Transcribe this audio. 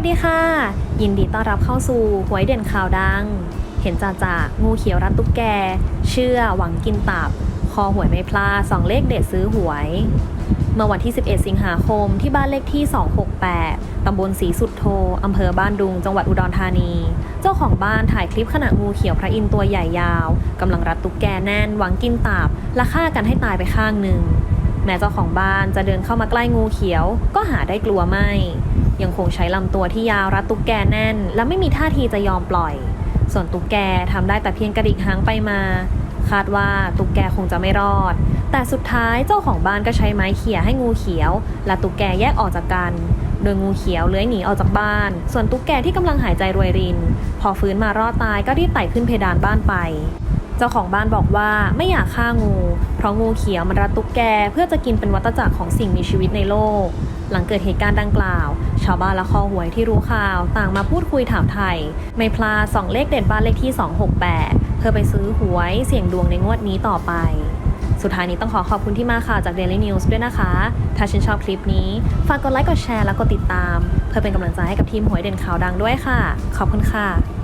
วัสดีค่ะ ยินดีต้อนรับเข้าสู่หวยเด่นข่าวดัง เห็นจ่าจางูเขียวรัดตุ๊กแก เชื่อหวังกินตับ คอหวยไม่พลาดสองเลขเด็ดซื้อหวย เมื่อวันที่ 11 สิงหาคมที่บ้านเลขที่ 268 ตำบลศรีสุดโทอำเภอบ้านดุง จังหวัดอุดรธานี เจ้าของบ้านถ่ายคลิปขณะงูเขียวพระอินทร์ตัวใหญ่ยาวกำลังรัดตุ๊กแกแน่นหวังกินตับและฆ่ากันให้ตายไปข้างหนึ่งแม้เจ้าของบ้านจะเดินเข้ามาใกล้งูเขียว ก็หาได้กลัวไม่ ยังคงใช้ลำตัวที่ยาวรัดตุ๊กแกแน่น และไม่มีท่าทีจะยอมปล่อย ส่วนตุ๊กแกทำได้แต่เพียงกระดิกหางไปมา คาดว่าตุ๊กแกคงจะไม่รอด แต่สุดท้ายเจ้าของบ้านก็ใช้ไม้เขี่ยให้งูเขียว และตุ๊กแกแยกออกจากกัน โดยงูเขียวเลื้อยหนีออกจากบ้าน ส่วนตุ๊กแกที่กำลังหายใจรวยริน พอฟื้นมารอดตายก็รีบไต่ขึ้นเพดานบ้านไปเจ้าของบ้านบอกว่าไม่อยากฆ่างู เพราะงูเขียวมันรัดตุ๊กแกเพื่อจะกินเป็นวัฏจักรของสิ่งมีชีวิตในโลก หลังเกิดเหตุการณ์ดังกล่าว ชาวบ้านและคอหวยที่รู้ข่าวต่างมาพูดคุยถามไทย ไม่พลาดสองเลขเด่นบ้านเลขที่ 268 เพื่อไปซื้อหวยเสี่ยงดวงในงวดนี้ต่อไป สุดท้ายนี้ต้องขอขอบคุณที่มาข่าวจาก Daily News ด้วยนะคะ ถ้าชื่นชอบคลิปนี้ ฝากกดไลค์กดแชร์และกดติดตาม เพื่อเป็นกำลังใจให้กับทีมหวยเด่นข่าวดังด้วยค่ะ ขอบคุณค่ะ